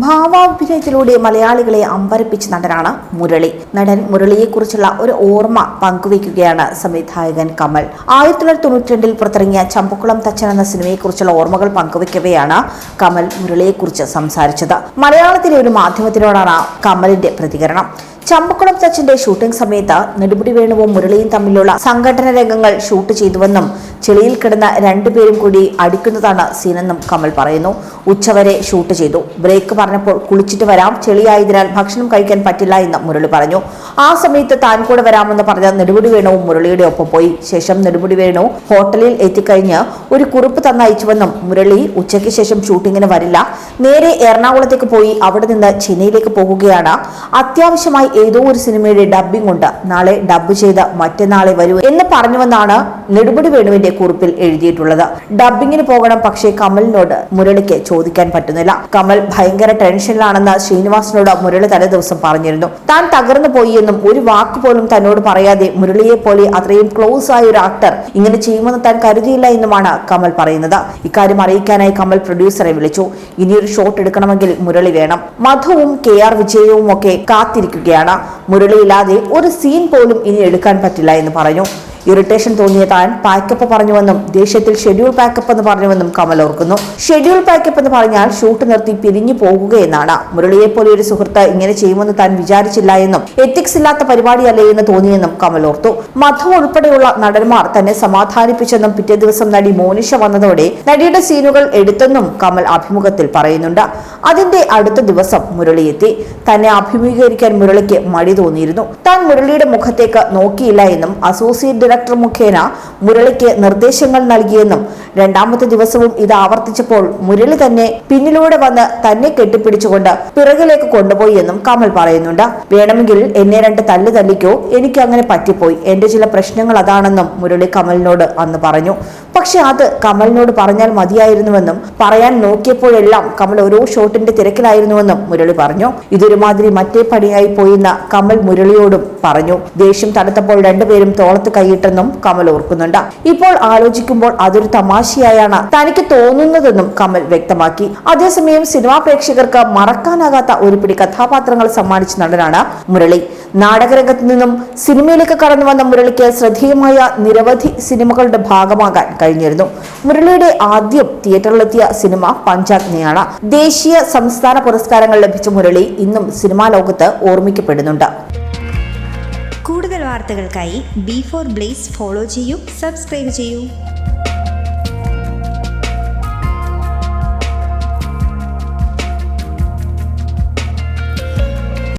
ഭാവാഭിനയത്തിലൂടെ മലയാളികളെ അമ്പരപ്പിച്ച നടനാണ് മുരളി. നടൻ മുരളിയെക്കുറിച്ചുള്ള ഒരു ഓർമ്മ പങ്കുവയ്ക്കുകയാണ് സംവിധായകൻ കമൽ. ആയിരത്തി തൊള്ളായിരത്തി തൊണ്ണൂറ്റി രണ്ടിൽ പുറത്തിറങ്ങിയ ചമ്പക്കുളം തച്ചൻ എന്ന സിനിമയെക്കുറിച്ചുള്ള ഓർമ്മകൾ പങ്കുവയ്ക്കവെയാണ് കമൽ മുരളിയെക്കുറിച്ച് സംസാരിച്ചത്. മലയാളത്തിലെ ഒരു മാധ്യമത്തിനോടാണ് കമലിന്റെ പ്രതികരണം. ചമ്പക്കുളം സച്ചിന്റെ ഷൂട്ടിംഗ് സമയത്ത് നെടുമുടി വേണുവും മുരളിയും തമ്മിലുള്ള സംഘടന രംഗങ്ങൾ ഷൂട്ട് ചെയ്തുവെന്നും ചെളിയിൽ കിടന്ന രണ്ടുപേരും കൂടി അടിക്കുന്നതാണ് സീനെന്നും കമൽ പറയുന്നു. ഉച്ചവരെ ഷൂട്ട് ചെയ്തു. ബ്രേക്ക് പറഞ്ഞപ്പോൾ കുളിച്ചിട്ട് വരാം. ചെളിയായതിനാൽ ഭക്ഷണം കഴിക്കാൻ പറ്റില്ല എന്ന് മുരളി പറഞ്ഞു. ആ സമയത്ത് താൻ കൂടെ വരാമെന്ന് പറഞ്ഞ നെടുമുടി വേണുവും മുരളിയുടെ ഒപ്പം പോയി. ശേഷം നെടുമുടി വേണു ഹോട്ടലിൽ എത്തിക്കഴിഞ്ഞ് ഒരു കുറിപ്പ് തന്നയച്ചുവെന്നും മുരളി ഉച്ചയ്ക്ക് ശേഷം ഷൂട്ടിങ്ങിന് വരില്ല. നേരെ എറണാകുളത്തേക്ക് പോയി അവിടെ നിന്ന് ചെന്നൈയിലേക്ക് പോകുകയാണ്. അത്യാവശ്യമായി ഏതോ ഒരു സിനിമയുടെ ഡബ്ബിംഗ് ഉണ്ട് നാളെ ഡബ്ബ് ചെയ്ത് മറ്റന്നാളെ വരൂ എന്ന് പറഞ്ഞുവെന്നാണ് നെടുപടി വേണുവിന്റെ കുറിപ്പിൽ എഴുതിയിട്ടുള്ളത്. ഡബ്ബിങ്ങിന് പോകണം പക്ഷേ കമലിനോട് മുരളിക്ക് ചോദിക്കാൻ പറ്റുന്നില്ല. കമൽ ഭയങ്കര ടെൻഷനിലാണെന്ന് ശ്രീനിവാസിനോട് മുരളി തലേ ദിവസം പറഞ്ഞിരുന്നു. താൻ തകർന്നു പോയി എന്നും ഒരു വാക്ക് പോലും തന്നോട് പറയാതെ മുരളിയെ പോലെ അത്രയും ക്ലോസ് ആയ ഒരു ആക്ടർ ഇങ്ങനെ ചെയ്യുമെന്ന് താൻ കരുതിയില്ല എന്നുമാണ് കമൽ പറയുന്നത്. ഇക്കാര്യം അറിയിക്കാനായി കമൽ പ്രൊഡ്യൂസറെ വിളിച്ചു. ഇനിയൊരു ഷോട്ട് എടുക്കണമെങ്കിൽ മുരളി വേണം. മധുവും കെ ആർ വിജയവും ഒക്കെ കാത്തിരിക്കുകയാണ്. മുരളിയില്ലാതെ ഒരു സീൻ പോലും ഇനി എടുക്കാൻ പറ്റില്ല എന്ന് പറഞ്ഞു. ഇറിറ്റേഷൻ തോന്നിയ താൻ പാക്കപ്പ് പറഞ്ഞുവെന്നും ദേഷ്യത്തിൽ ഷെഡ്യൂൾ പാക്കപ്പ് എന്ന് പറഞ്ഞുവെന്നും കമൽ ഓർക്കുന്നു. ഷെഡ്യൂൾ പാക്കപ്പ് എന്ന് പറഞ്ഞാൽ ഷൂട്ട് നിർത്തി പിരിഞ്ഞു പോകുകയെന്നാണ്. മുരളിയെ പോലെ ഒരു സുഹൃത്ത് ഇങ്ങനെ ചെയ്യുമെന്ന് താൻ വിചാരിച്ചില്ല എന്നും എത്തിക്സ് ഇല്ലാത്ത പരിപാടിയല്ലേ എന്ന് തോന്നിയെന്നും കമൽ ഓർത്തു. മധു ഉൾപ്പെടെയുള്ള നടന്മാർ തന്നെ സമാധാനിപ്പിച്ചെന്നും പിറ്റേ ദിവസം നടി മോനിഷ വന്നതോടെ നടിയുടെ സീനുകൾ എടുത്തെന്നും കമൽ അഭിമുഖത്തിൽ പറയുന്നുണ്ട്. അതിന്റെ അടുത്ത ദിവസം മുരളി എത്തി. തന്നെ അഭിമുഖീകരിക്കാൻ മുരളിക്ക് മടി തോന്നിയിരുന്നു. താൻ മുരളിയുടെ മുഖത്തേക്ക് നോക്കിയില്ല എന്നും അസോസിയേറ്റ് ഡയറക്ടർ മുഖേന മുരളിക്ക് നിർദ്ദേശങ്ങൾ നൽകിയെന്നും രണ്ടാമത്തെ ദിവസവും ഇത് ആവർത്തിച്ചപ്പോൾ മുരളി തന്നെ പിന്നിലൂടെ വന്ന് തന്നെ കെട്ടിപ്പിടിച്ചുകൊണ്ട് പിറകിലേക്ക് കൊണ്ടുപോയി എന്നും കമൽ പറയുന്നുണ്ട്. വേണമെങ്കിൽ എന്നെ രണ്ട് തല്ല് തല്ലിക്കോ എനിക്ക് അങ്ങനെ പറ്റിപ്പോയി. എന്റെ ചില പ്രശ്നങ്ങൾ അതാണെന്നും മുരളി കമലിനോട് അന്ന് പറഞ്ഞു. പക്ഷെ അത് കമലിനോട് പറഞ്ഞാൽ മതിയായിരുന്നുവെന്നും പറയാൻ നോക്കിയപ്പോഴെല്ലാം കമൽ ഓരോ ഷോട്ടിന്റെ തിരക്കിലായിരുന്നുവെന്നും മുരളി പറഞ്ഞു. ഇതൊരുമാതിരി മറ്റേ പണിയായി പോയിന്ന കമൽ മുരളിയോടും പറഞ്ഞു. ദേഷ്യം തടുത്തപ്പോൾ രണ്ടുപേരും തോളത്ത് കൈയിട്ടെന്നും കമൽ ഓർക്കുന്നുണ്ട്. ഇപ്പോൾ ആലോചിക്കുമ്പോൾ അതൊരു തമാശയായാണ് തനിക്ക് തോന്നുന്നതെന്നും കമൽ വ്യക്തമാക്കി. അതേസമയം സിനിമാ പ്രേക്ഷകർക്ക് മറക്കാനാകാത്ത ഒരു പിടി കഥാപാത്രങ്ങൾ സമ്മാനിച്ച നടനാണ് മുരളി. നാടകരംഗത്ത് നിന്നും സിനിമയിലേക്ക് കടന്നു വന്ന മുരളിക്ക് ശ്രദ്ധേയമായ നിരവധി സിനിമകളുടെ ഭാഗമാകാൻ കഴിഞ്ഞിരുന്നു. മുരളിയുടെ ആദ്യം തിയേറ്ററിലെത്തിയ സിനിമ പഞ്ചാഗ്നിയാണ്. ദേശീയ സംസ്ഥാന പുരസ്കാരങ്ങൾ ലഭിച്ച മുരളി ഇന്നും സിനിമാ ലോകത്ത് ഓർമ്മിക്കപ്പെടുന്നുണ്ട്. കൂടുതൽ വാർത്തകൾക്കായി ബി ഫോർ ബ്ലേസ് ഫോളോ ചെയ്യൂ സബ്സ്ക്രൈബ് ചെയ്യൂ.